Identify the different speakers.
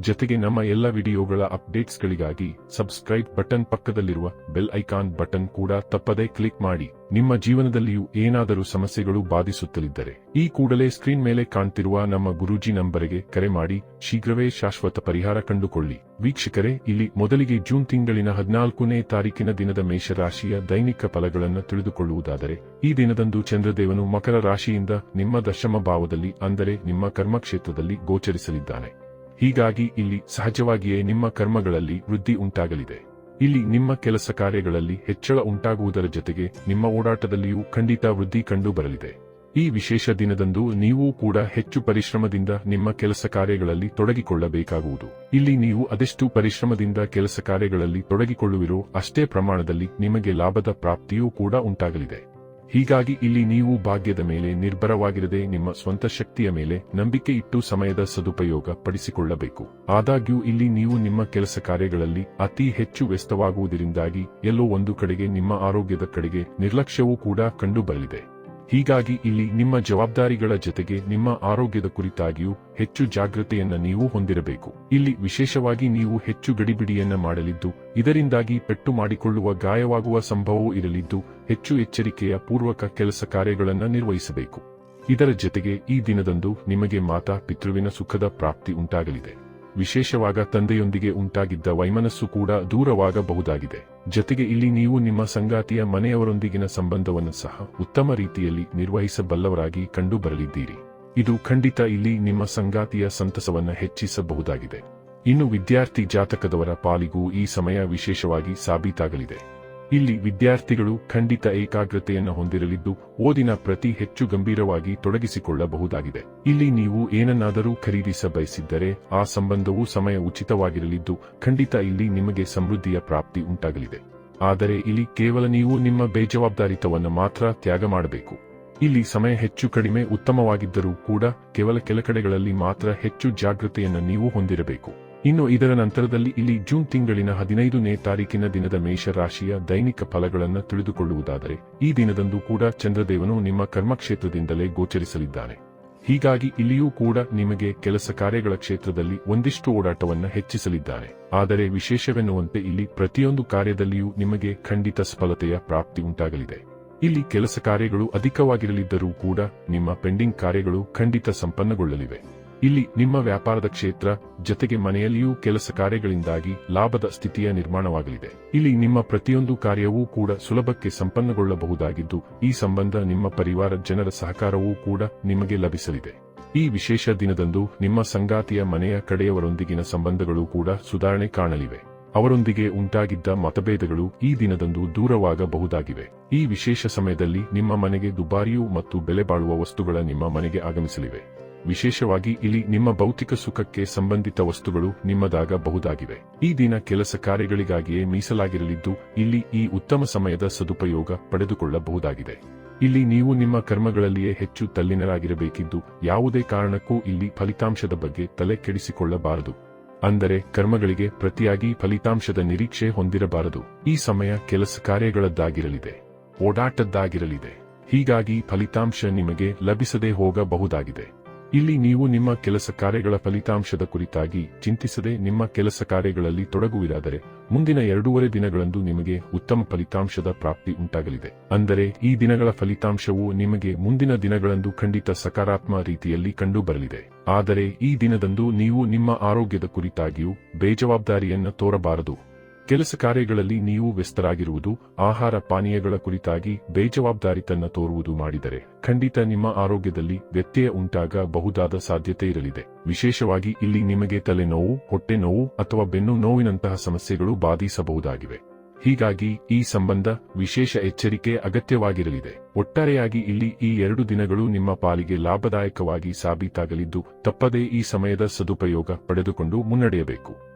Speaker 1: ಜೊತೆಗೆ ನಮ್ಮ ಎಲ್ಲ ವಿಡಿಯೋಗಳ ಅಪ್ಡೇಟ್ಸ್ಗಳಿಗಾಗಿ ಸಬ್ಸ್ಕ್ರೈಬ್ ಬಟನ್ ಪಕ್ಕದಲ್ಲಿರುವ ಬೆಲ್ ಐಕಾನ್ ಬಟನ್ ಕೂಡ ತಪ್ಪದೇ ಕ್ಲಿಕ್ ಮಾಡಿ. ನಿಮ್ಮ ಜೀವನದಲ್ಲಿಯೂ ಏನಾದರೂ ಸಮಸ್ಯೆಗಳು ಬಾಧಿಸುತ್ತಲಿದ್ದರೆ ಈ ಕೂಡಲೇ ಸ್ಕ್ರೀನ್ ಮೇಲೆ ಕಾಣ್ತಿರುವ ನಮ್ಮ ಗುರೂಜಿ ನಂಬರಿಗೆ ಕರೆ ಮಾಡಿ. ಶೀಘ್ರವೇ ಶಾಶ್ವತ ಪರಿಹಾರ ಕಂಡುಕೊಳ್ಳಿ. ವೀಕ್ಷಕರೇ, ಇಲ್ಲಿ ಮೊದಲಿಗೆ ಜೂನ್ ತಿಂಗಳಿನ ಹದಿನಾಲ್ಕನೇ ತಾರೀಕಿನ ದಿನದ ಮೇಷರಾಶಿಯ ದೈನಿಕ ಫಲಗಳನ್ನು ತಿಳಿದುಕೊಳ್ಳುವುದಾದರೆ, ಈ ದಿನದಂದು ಚಂದ್ರದೇವನು ಮಕರ ರಾಶಿಯಿಂದ ನಿಮ್ಮ ದಶಮ ಭಾವದಲ್ಲಿ ಅಂದರೆ ನಿಮ್ಮ ಕರ್ಮಕ್ಷೇತ್ರದಲ್ಲಿ ಗೋಚರಿಸಲಿದ್ದಾನೆ. ಹೀಗಾಗಿ ಇಲ್ಲಿ ಸಹಜವಾಗಿಯೇ ನಿಮ್ಮ ಕರ್ಮಗಳಲ್ಲಿ ವೃದ್ಧಿ ಉಂಟಾಗಲಿದೆ. ಇಲ್ಲಿ ನಿಮ್ಮ ಕೆಲಸ ಕಾರ್ಯಗಳಲ್ಲಿ ಹೆಚ್ಚಳ ಉಂಟಾಗುವುದರ ಜೊತೆಗೆ ನಿಮ್ಮ ಓಡಾಟದಲ್ಲಿಯೂ ಖಂಡಿತ ವೃದ್ಧಿ ಕಂಡು ಬರಲಿದೆ ಈ ವಿಶೇಷ ದಿನದಂದು ನೀವು ಕೂಡ ಹೆಚ್ಚು ಪರಿಶ್ರಮದಿಂದ ನಿಮ್ಮ ಕೆಲಸ ಕಾರ್ಯಗಳಲ್ಲಿ ತೊಡಗಿಕೊಳ್ಳಬೇಕಾಗುವುದು. ಇಲ್ಲಿ ನೀವು ಅದೆಷ್ಟು ಪರಿಶ್ರಮದಿಂದ ಕೆಲಸ ಕಾರ್ಯಗಳಲ್ಲಿ ತೊಡಗಿಕೊಳ್ಳುವಿರೋ ಅಷ್ಟೇ ಪ್ರಮಾಣದಲ್ಲಿ ನಿಮಗೆ ಲಾಭದ ಪ್ರಾಪ್ತಿಯೂ ಕೂಡ ಉಂಟಾಗಲಿದೆ. ಹೀಗಾಗಿ ಇಲ್ಲಿ ನೀವು ಭಾಗ್ಯದ ಮೇಲೆ ನಿರ್ಭರವಾಗಿರದೆ ನಿಮ್ಮ ಸ್ವಂತ ಶಕ್ತಿಯ ಮೇಲೆ ನಂಬಿಕೆ ಇಟ್ಟು ಸಮಯದ ಸದುಪಯೋಗ ಪಡಿಸಿಕೊಳ್ಳಬೇಕು. ಆದಾಗ್ಯೂ ಇಲ್ಲಿ ನೀವು ನಿಮ್ಮ ಕೆಲಸ ಕಾರ್ಯಗಳಲ್ಲಿ ಅತಿ ಹೆಚ್ಚು ವ್ಯಸ್ತವಾಗುವುದರಿಂದಾಗಿ ಎಲ್ಲೋ ಒಂದು ಕಡೆಗೆ ನಿಮ್ಮ ಆರೋಗ್ಯದ ಕಡೆಗೆ ನಿರ್ಲಕ್ಷ್ಯವೂ ಕೂಡ ಕಂಡುಬರಲಿದೆ. ಹೀಗಾಗಿ ಇಲ್ಲಿ ನಿಮ್ಮ ಜವಾಬ್ದಾರಿಗಳ ಜೊತೆಗೆ ನಿಮ್ಮ ಆರೋಗ್ಯದ ಕುರಿತಾಗಿಯೂ ಹೆಚ್ಚು ಜಾಗೃತೆಯನ್ನ ನೀವು ಹೊಂದಿರಬೇಕು. ಇಲ್ಲಿ ವಿಶೇಷವಾಗಿ ನೀವು ಹೆಚ್ಚು ಗಡಿಬಿಡಿಯನ್ನ ಮಾಡಲಿದ್ದು, ಇದರಿಂದಾಗಿ ಪೆಟ್ಟು ಮಾಡಿಕೊಳ್ಳುವ ಗಾಯವಾಗುವ ಸಂಭವವೂ ಇರಲಿದ್ದು, ಹೆಚ್ಚು ಎಚ್ಚರಿಕೆಯ ಪೂರ್ವಕ ಕೆಲಸ ಕಾರ್ಯಗಳನ್ನು ನಿರ್ವಹಿಸಬೇಕು. ಇದರ ಜೊತೆಗೆ ಈ ದಿನದಂದು ನಿಮಗೆ ಮಾತಾ, ಪಿತೃವಿನ ಸುಖದ ಪ್ರಾಪ್ತಿ ಉಂಟಾಗಲಿದೆ. ವಿಶೇಷವಾಗ ತಂದೆಯೊಂದಿಗೆ ಉಂಟಾಗಿದ್ದ ವೈಮನಸ್ಸು ಕೂಡ ದೂರವಾಗಬಹುದಾಗಿದೆ. ಜೊತೆಗೆ ಇಲ್ಲಿ ನೀವು ನಿಮ್ಮ ಸಂಗಾತಿಯ ಮನೆಯವರೊಂದಿಗಿನ ಸಂಬಂಧವನ್ನು ಸಹ ಉತ್ತಮ ರೀತಿಯಲ್ಲಿ ನಿರ್ವಹಿಸಬಲ್ಲವರಾಗಿ ಕಂಡುಬರಲಿದ್ದೀರಿ. ಇದು ಖಂಡಿತ ಇಲ್ಲಿ ನಿಮ್ಮ ಸಂಗಾತಿಯ ಸಂತಸವನ್ನು ಹೆಚ್ಚಿಸಬಹುದಾಗಿದೆ. ಇನ್ನು ವಿದ್ಯಾರ್ಥಿ ಜಾತಕದವರ ಪಾಲಿಗೂ ಈ ಸಮಯ ವಿಶೇಷವಾಗಿ ಸಾಬೀತಾಗಲಿದೆ. ಇಲ್ಲಿ ವಿದ್ಯಾರ್ಥಿಗಳು ಖಂಡಿತ ಏಕಾಗ್ರತೆಯನ್ನು ಹೊಂದಿರಲಿದ್ದು, ಓದಿನ ಪ್ರತಿ ಹೆಚ್ಚು ಗಂಭೀರವಾಗಿ ತೊಡಗಿಸಿಕೊಳ್ಳಬಹುದಾಗಿದೆ. ಇಲ್ಲಿ ನೀವು ಏನನ್ನಾದರೂ ಖರೀದಿಸ ಬಯಸಿದ್ದರೆ ಆ ಸಂಬಂಧವು ಸಮಯ ಉಚಿತವಾಗಿರಲಿದ್ದು, ಖಂಡಿತ ಇಲ್ಲಿ ನಿಮಗೆ ಸಮೃದ್ಧಿಯ ಪ್ರಾಪ್ತಿ ಉಂಟಾಗಲಿದೆ. ಆದರೆ ಇಲ್ಲಿ ಕೇವಲ ನೀವು ನಿಮ್ಮ ಬೇಜವಾಬ್ದಾರಿತವನ್ನು ಮಾತ್ರ ತ್ಯಾಗ ಮಾಡಬೇಕು. ಇಲ್ಲಿ ಸಮಯ ಹೆಚ್ಚು ಕಡಿಮೆ ಉತ್ತಮವಾಗಿದ್ದರೂ ಕೂಡ, ಕೇವಲ ಕೆಲ ಕಡೆಗಳಲ್ಲಿ ಮಾತ್ರ ಹೆಚ್ಚು ಜಾಗೃತೆಯನ್ನು ನೀವು ಹೊಂದಿರಬೇಕು. ಇನ್ನು ಇದರ ನಂತರದಲ್ಲಿ ಇಲ್ಲಿ ಜೂನ್ ತಿಂಗಳಿನ ಹದಿನೈದನೇ ತಾರೀಕಿನ ದಿನದ ಮೇಷರಾಶಿಯ ದೈನಿಕ ಫಲಗಳನ್ನು ತಿಳಿದುಕೊಳ್ಳುವುದಾದರೆ, ಈ ದಿನದಂದು ಕೂಡ ಚಂದ್ರದೇವನು ನಿಮ್ಮ ಕರ್ಮಕ್ಷೇತ್ರದಿಂದಲೇ ಗೋಚರಿಸಲಿದ್ದಾನೆ. ಹೀಗಾಗಿ ಇಲ್ಲಿಯೂ ಕೂಡ ನಿಮಗೆ ಕೆಲಸ ಕಾರ್ಯಗಳ ಕ್ಷೇತ್ರದಲ್ಲಿ ಒಂದಿಷ್ಟು ಓಡಾಟವನ್ನು ಹೆಚ್ಚಿಸಲಿದ್ದಾರೆ ಆದರೆ ವಿಶೇಷವೆನ್ನುವಂತೆ ಇಲ್ಲಿ ಪ್ರತಿಯೊಂದು ಕಾರ್ಯದಲ್ಲಿಯೂ ನಿಮಗೆ ಖಂಡಿತ ಸಫಲತೆಯ ಪ್ರಾಪ್ತಿ ಉಂಟಾಗಲಿದೆ. ಇಲ್ಲಿ ಕೆಲಸ ಕಾರ್ಯಗಳು ಅಧಿಕವಾಗಿರಲಿದ್ದರೂ ಕೂಡ ನಿಮ್ಮ ಪೆಂಡಿಂಗ್ ಕಾರ್ಯಗಳು ಖಂಡಿತ ಸಂಪನ್ನಗೊಳ್ಳಲಿವೆ. ಇಲ್ಲಿ ನಿಮ್ಮ ವ್ಯಾಪಾರದ ಕ್ಷೇತ್ರ, ಜೊತೆಗೆ ಮನೆಯಲ್ಲಿಯೂ ಕೆಲಸ ಕಾರ್ಯಗಳಿಂದಾಗಿ ಲಾಭದ ಸ್ಥಿತಿಯ ನಿರ್ಮಾಣವಾಗಲಿದೆ. ಇಲ್ಲಿ ನಿಮ್ಮ ಪ್ರತಿಯೊಂದು ಕಾರ್ಯವೂ ಕೂಡ ಸುಲಭಕ್ಕೆ ಸಂಪನ್ನಗೊಳ್ಳಬಹುದಾಗಿದ್ದು, ಈ ಸಂಬಂಧ ನಿಮ್ಮ ಪರಿವಾರ ಜನರ ಸಹಕಾರವೂ ಕೂಡ ನಿಮಗೆ ಲಭಿಸಲಿದೆ. ಈ ವಿಶೇಷ ದಿನದಂದು ನಿಮ್ಮ ಸಂಗಾತಿಯ ಮನೆಯ ಕಡೆಯವರೊಂದಿಗಿನ ಸಂಬಂಧಗಳು ಕೂಡ ಸುಧಾರಣೆ ಕಾಣಲಿವೆ. ಅವರೊಂದಿಗೆ ಉಂಟಾಗಿದ್ದ ಮತಭೇದಗಳು ಈ ದಿನದಂದು ದೂರವಾಗಬಹುದಾಗಿವೆ. ಈ ವಿಶೇಷ ಸಮಯದಲ್ಲಿ ನಿಮ್ಮ ಮನೆಗೆ ದುಬಾರಿಯೂ ಮತ್ತು ಬೆಲೆ ಬಾಳುವ ವಸ್ತುಗಳ ನಿಮ್ಮ ಮನೆಗೆ ಆಗಮಿಸಲಿವೆ. ವಿಶೇಷವಾಗಿ ಇಲ್ಲಿ ನಿಮ್ಮ ಭೌತಿಕ ಸುಖಕ್ಕೆ ಸಂಬಂಧಿತ ವಸ್ತುಗಳು ನಿಮ್ಮದಾಗಬಹುದಾಗಿವೆ. ಈ ದಿನ ಕೆಲಸ ಕಾರ್ಯಗಳಿಗಾಗಿಯೇ ಮೀಸಲಾಗಿರಲಿದ್ದು, ಇಲ್ಲಿ ಈ ಉತ್ತಮ ಸಮಯದ ಸದುಪಯೋಗ ಪಡೆದುಕೊಳ್ಳಬಹುದಾಗಿದೆ. ಇಲ್ಲಿ ನೀವು ನಿಮ್ಮ ಕರ್ಮಗಳಲ್ಲಿಯೇ ಹೆಚ್ಚು ತಲ್ಲಿನರಾಗಿರಬೇಕಿದ್ದು, ಯಾವುದೇ ಕಾರಣಕ್ಕೂ ಇಲ್ಲಿ ಫಲಿತಾಂಶದ ಬಗ್ಗೆ ತಲೆ ಕೆಡಿಸಿಕೊಳ್ಳಬಾರದು ಅಂದರೆ, ಕರ್ಮಗಳಿಗೆ ಪ್ರತಿಯಾಗಿ ಫಲಿತಾಂಶದ ನಿರೀಕ್ಷೆ ಹೊಂದಿರಬಾರದು. ಈ ಸಮಯ ಕೆಲಸ ಕಾರ್ಯಗಳದ್ದಾಗಿರಲಿದೆ. ಓಡಾಟದ್ದಾಗಿರಲಿದೆ. ಹೀಗಾಗಿ ಫಲಿತಾಂಶ ನಿಮಗೆ ಲಭಿಸದೇ ಹೋಗಬಹುದಾಗಿದೆ. ಇಲ್ಲಿ ನೀವು ನಿಮ್ಮ ಕೆಲಸ ಕಾರ್ಯಗಳ ಫಲಿತಾಂಶದ ಕುರಿತಾಗಿ ಚಿಂತಿಸದೆ ನಿಮ್ಮ ಕೆಲಸ ಕಾರ್ಯಗಳಲ್ಲಿ ತೊಡಗುವಿರಾದರೆ ಮುಂದಿನ ಎರಡೂವರೆ ದಿನಗಳಂದು ನಿಮಗೆ ಉತ್ತಮ ಫಲಿತಾಂಶದ ಪ್ರಾಪ್ತಿ ಉಂಟಾಗಲಿದೆ. ಅಂದರೆ ಈ ದಿನಗಳ ಫಲಿತಾಂಶವು ನಿಮಗೆ ಮುಂದಿನ ದಿನಗಳಂದು ಖಂಡಿತ ಸಕಾರಾತ್ಮಕ ರೀತಿಯಲ್ಲಿ ಕಂಡುಬರಲಿದೆ. ಆದರೆ ಈ ದಿನದಂದು ನೀವು ನಿಮ್ಮ ಆರೋಗ್ಯದ ಕುರಿತಾಗಿಯೂ ಬೇಜವಾಬ್ದಾರಿಯನ್ನು ತೋರಬಾರದು. ಕೆಲಸ ಕಾರ್ಯಗಳಲ್ಲಿ ನೀವು ವ್ಯಸ್ತರಾಗಿರುವುದು, ಆಹಾರ ಪಾನೀಯಗಳ ಕುರಿತಾಗಿ ಬೇಜವಾಬ್ದಾರಿತನ ತೋರುವುದು ಮಾಡಿದರೆ, ಖಂಡಿತ ನಿಮ್ಮ ಆರೋಗ್ಯದಲ್ಲಿ ವ್ಯತ್ಯಯ ಉಂಟಾಗಬಹುದಾದ ಸಾಧ್ಯತೆ ಇರಲಿದೆ. ವಿಶೇಷವಾಗಿ ಇಲ್ಲಿ ನಿಮಗೆ ತಲೆನೋವು ಹೊಟ್ಟೆ ನೋವು ಅಥವಾ ಬೆನ್ನು ನೋವಿನಂತಹ ಸಮಸ್ಯೆಗಳು ಬಾಧಿಸಬಹುದಾಗಿವೆ. ಹೀಗಾಗಿ ಈ ಸಂಬಂಧ ವಿಶೇಷ ಎಚ್ಚರಿಕೆ ಅಗತ್ಯವಾಗಿರಲಿದೆ. ಒಟ್ಟಾರೆಯಾಗಿ ಇಲ್ಲಿ ಈ ಎರಡು ದಿನಗಳು ನಿಮ್ಮ ಪಾಲಿಗೆ ಲಾಭದಾಯಕವಾಗಿ ಸಾಬೀತಾಗಲಿದ್ದು, ತಪ್ಪದೇ ಈ ಸಮಯದ ಸದುಪಯೋಗ ಪಡೆದುಕೊಂಡು ಮುನ್ನಡೆಯಬೇಕು.